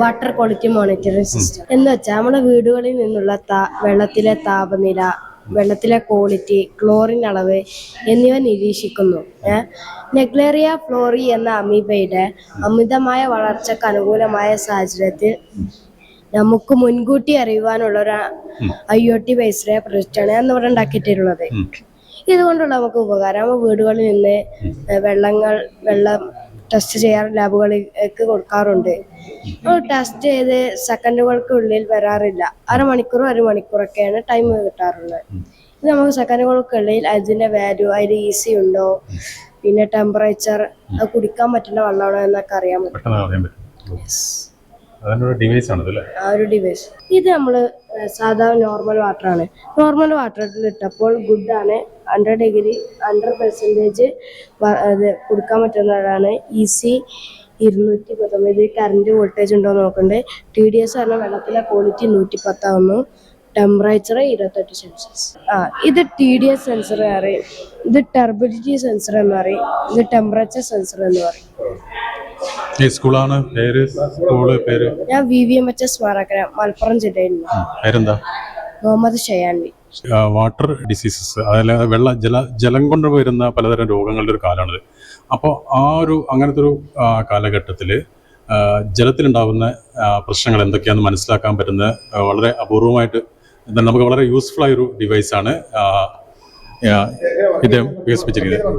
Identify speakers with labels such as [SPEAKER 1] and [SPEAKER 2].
[SPEAKER 1] Water quality monitoring system എന്ന് വെച്ചാൽ നമ്മുടെ വീടുകളിൽ നിന്നുള്ള താ വെള്ളത്തിലെ താപനില വെള്ളത്തിലെ ക്വാളിറ്റി ക്ലോറിൻ അളവ് എന്നിവ നിരീക്ഷിക്കുന്നു. നെഗ്ലേറിയ ഫ്ലോറി എന്ന അമീബയുടെ അമിതമായ വളർച്ചയ്ക്ക് അനുകൂലമായ സാഹചര്യത്തിൽ നമുക്ക് മുൻകൂട്ടി അറിയുവാനുള്ള ഒരു ഐ ഒ ടി ബേസ്ഡ് പ്രൊജക്റ്റാണ് ഞാൻ ഇവിടെ ഉണ്ടാക്കിയിട്ടുള്ളത്. ഇതുകൊണ്ടുള്ള നമുക്ക് ഉപകാരം വീടുകളിൽ നിന്ന് വെള്ളങ്ങൾ വെള്ളം ടെസ്റ്റ് ചെയ്യാൻ ലാബുകളിലേക്ക് കൊടുക്കാറുണ്ട്. ടെസ്റ്റ് ചെയ്ത് സെക്കൻഡുകൾക്കുള്ളിൽ വരാറില്ല. അരമണിക്കൂറും അരമണിക്കൂറൊക്കെയാണ് ടൈം കിട്ടാറുള്ളത്. ഇത് നമുക്ക് സെക്കൻഡുകൾക്കുള്ളിൽ അതിന്റെ വാല്യൂ അതിൽ ഈസി ഉണ്ടോ? പിന്നെ ടെമ്പറേച്ചർ അത് കുടിക്കാൻ പറ്റുന്ന വെള്ളമാണോ എന്നൊക്കെ അറിയാൻ പറ്റും. ആ ഒരു ഡിവൈസ് ഇത് നമ്മൾ സാധാ നോർമൽ വാട്ടർ ആണ്. നോർമൽ വാട്ടറിൽ ഇട്ടപ്പോൾ ഗുഡ് ആണ്. ഹൺഡ്രഡ് ഡിഗ്രി ഹൺഡ്രഡ് പെർസെന്റേജ് ഇത് കൊടുക്കാൻ പറ്റുന്നതാണ്. ഈസി ഇരുന്നൂറ്റി പത്തൊമ്പത് കറണ്ട് വോൾട്ടേജ് ഉണ്ടോ നോക്കണ്ടേ. ടി ഡി എസ് പറഞ്ഞ വെള്ളത്തിലെ ക്വാളിറ്റി നൂറ്റി പത്താവുന്നു ടെമ്പറേച്ചർ ഇരുപത്തെട്ട് സെൽഷ്യസ് ആ ഇത് ടി ഡി എസ് സെൻസർ പറയും. ഇത് ടെർബിലിറ്റി സെൻസർ എന്ന് പറയും. ഇത് ടെമ്പറേച്ചർ സെൻസർ എന്ന് പറയും.
[SPEAKER 2] ഈ സ്കൂളാണ്? പേര്? സ്കൂൾ പേര്?
[SPEAKER 1] ഞാൻ V V M H S Marakkara Malappuram ജില്ലയിൽ
[SPEAKER 2] പേരെന്താ?
[SPEAKER 1] മുഹമ്മദ് ഷയാൻവി.
[SPEAKER 2] വാട്ടർ ഡിസീസസ് അതായത് വെള്ള ജല ജലം കൊണ്ട് വരുന്ന പലതരം രോഗങ്ങളുടെ ഒരു കാലമാണിത്. അപ്പോൾ ആ ഒരു അങ്ങനത്തെ ഒരു കാലഘട്ടത്തിൽ ജലത്തിലുണ്ടാകുന്ന പ്രശ്നങ്ങൾ എന്തൊക്കെയാണെന്ന് മനസ്സിലാക്കാൻ പറ്റുന്ന വളരെ അപൂർവമായിട്ട് എന്താണ് നമുക്ക് വളരെ യൂസ്ഫുൾ ആയൊരു ഡിവൈസാണ് ഇദ്ദേഹം വികസിപ്പിച്ചിരിക്കുന്നത്